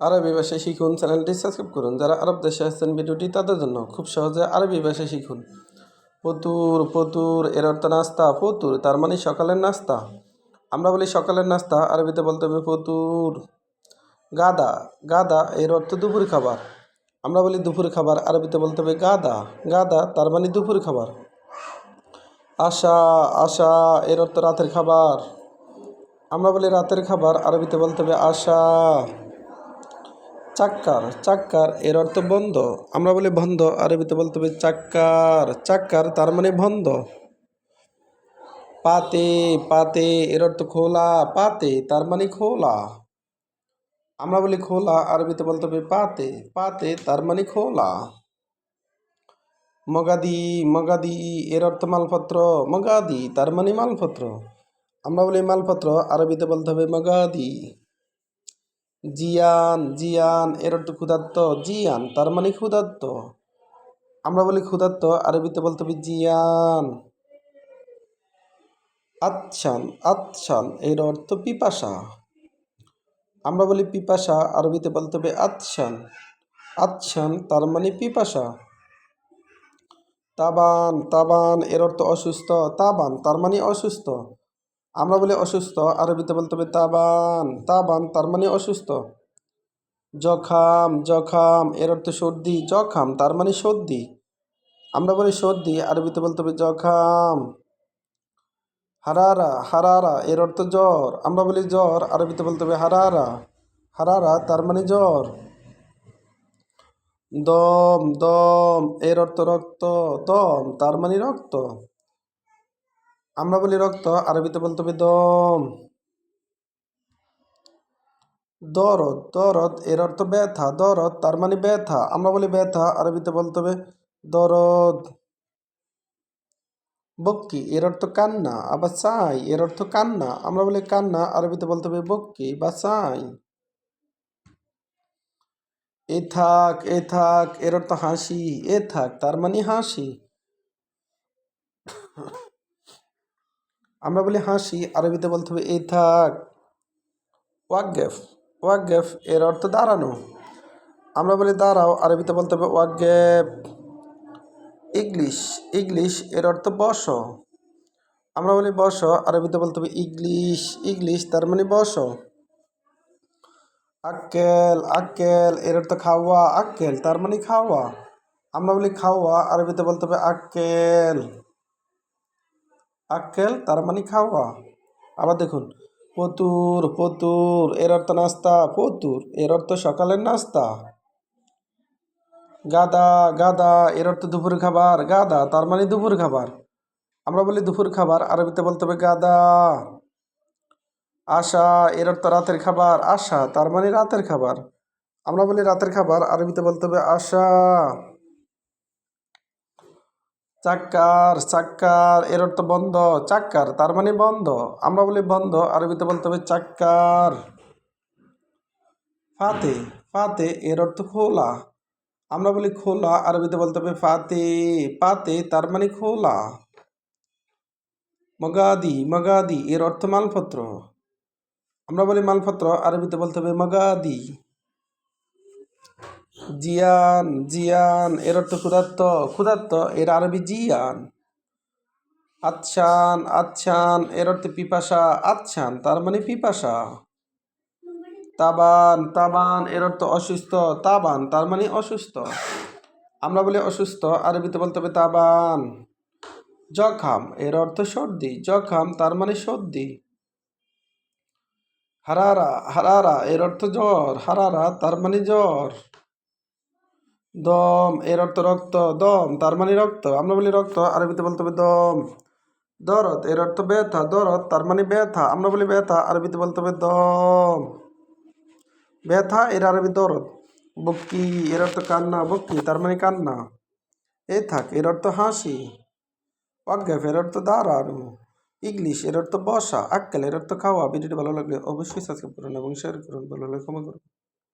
আরবি ভাষা শিখুন, চ্যানেলটি সাবস্ক্রাইব করুন। যারা আরব দেশে আসছেন ভিডিওটি তাদের জন্য খুব সহজে আরবি ভাষা শিখুন। পতুর পতুর এর অর্থ নাস্তা পতুর তার মানে সকালের নাস্তা। আমরা বলি সকালের নাস্তা, আরবিতে বলতে হবে পতুর গাদা গাদা, এর অর্থ দুপুর খাবার। আমরা বলি দুপুর খাবার, আরবিতে বলতে হবে গাদা। গাদা, তার মানে দুপুর খাবার। আশা আশা, এর অর্থ রাতের খাবার। আমরা বলি রাতের খাবার, আরবিতে বলতে হবে আশা। চাক্কার চাক্কার এর অর্থ বন্ধ। আমরা বলি বন্ধ, আরবিতে বলতে হবে চাক্কার চাক্কার তার মানে বন্ধ। পাতে পাতে এর অর্থ খোলা, পাতে তার মানে খোলা। আমরা বলি খোলা, আরবিতে বলতে হবে পাতে পাতে তার মানে খোলা। মগাদি মগাদি এর অর্থ মালপত্র, মগাদি তার মানে মালপত্র। আমরা বলি মালপত্র, আরবিতে বলতে হবে মগাদি। জিয়ান জিয়ান, এর অর্থ ক্ষুধার্ত, জিয়ান, তার মানে ক্ষুধার্ত। আমরা বলি ক্ষুধার্ত, আরবিতে বলতে হবে জিয়ান। আচ্ছান আচ্ছান, এর অর্থ পিপাসা। আমরা বলি পিপাসা, আরবিতে বলতে হবে আচ্ছান। আচ্ছান, তার মানে পিপাসা। তাবান তাবান, এর অর্থ অসুস্থ। তাবান, তার মানে অসুস্থ। আমরা বলি অসুস্থ, আরবিতে বলতে হবে তাবান। তাবান তার মানে অসুস্থ। জখাম জখাম, এর অর্থ সর্দি। জখাম তার মানে সর্দি। আমরা বলি সর্দি, আরবিতে বলতে হবে জখাম। হারারা হারারা, এর অর্থ জ্বর। আমরা বলি জ্বর, আরবিতে বলতে হবে হারারা। হারারা তার মানে জ্বর। দম দম, এর অর্থ রক্ত। দম তার মানে রক্ত। আমরা বলি রক্ত, আরবিতে বলতে হবে দম। দরদ দরদ এর অর্থ ব্যথা, দরদ তার মানে ব্যথা। আমরা বলি ব্যথা, আরবিতে বলতে হবে দরদ। বক্কি এর অর্থ কান্না, আবার চাই এর অর্থ কান্না। আমরা বলি কান্না, আরবিতে বলতে হবে বক্কি বা চাই এ থাক এ থাক এর অর্থ হাসি, এ থাক তার মানে হাসি। আমরা বলি হাসি, আরবিতে বলতে হবে এই থাক ওয়াকগেফ ওয়াকগেফ এর অর্থ দাঁড়ানো। আমরা বলি দাঁড়াও, আরবিতে বলতে হবে ওয়াকগেফ। ইংলিশ ইংলিশ এর অর্থ বস। আমরা বলি বস, আরবিতে বলতে হবে ইংলিশ ইংলিশ তার মানে বস। আক্কেল আক্কেল এর অর্থ খাওয়া, আক্কেল তার মানে খাওয়া। আমরা বলি খাওয়া, আরবিতে বলতে হবে আক্কেল। আক্কেল, তার মানে খাওয়া। আবার দেখুন পতুর পতুর এর অর্থ নাস্তা পতুর এর অর্থ সকালের নাস্তা। গাদা গাদা, এর অর্থ দুপুর খাবার, গাদা, তার মানে দুপুর খাবার। আমরা বলি দুপুর খাবার, আরবিতে বলতে হবে গাদা। আশা, এর অর্থ রাতের খাবার, আশা, তার মানে রাতের খাবার। আমরা বলি রাতের খাবার, আরবিতে বলতে হবে আশা। চাক্কার চাক্কার, এর অর্থ বন্ধ, চাক্কার, তার মানে বন্ধ। আমরা বলি বন্ধ, আরবিতে বলতে হবে চাক্কার। ফাতে ফাতে এর অর্থ খোলা। আমরা বলি খোলা, আরবিতে বলতে হবে ফাতে। পাতে তার মানে খোলা। মগাদি মগাদি এর অর্থ মালপত্র। আমরা বলি মালপত্র, আরবিতে বলতে হবে মগাদি। জিয়ান জিয়ান এর অর্থ ক্ষুধার্ত ক্ষুধার্ত, এর আরবি জিয়ান। আচ্ছান আচ্ছান এর অর্থ পিপাসা, আচ্ছান, তার মানে পিপাসা। তাবান তাবান এর অর্থ অসুস্থ, তাবান, তার মানে অসুস্থ। আমরা বলি অসুস্থ, আরবিতে বলতে হবে তাবান। জখাম এর অর্থ সর্দি, জখাম, তার মানে সর্দি। হারারা হারারা এর অর্থ জ্বর, হারারা, তার মানে জ্বর। দম এর অর্থ রক্ত, দম, তার মানে রক্ত। আমরা বলি রক্ত, আরবিতে বলতে হবে দম। দরদ এর অর্থ ব্যথা, দরদ, তার মানে ব্যথা। আমরা বলি ব্যথা, আরবিতে বলতে হবে দম। ব্যথা, এর আরবি দরদ। বক্কি এর অর্থ কান্না বক্কি তার মানে কান্না। এ থাক, এর অর্থ হাসি। অজ্ঞাপ এর অর্থ দাঁড়ানো। ইংলিশ, এর অর্থ বসা। আক্কেল, এর অর্থ খাওয়া। ভিডিওটি ভালো লাগলে অবশ্যই সাবস্ক্রাইব করুন এবং শেয়ার করুন। ভালো লাগলে ক্ষমা করুন।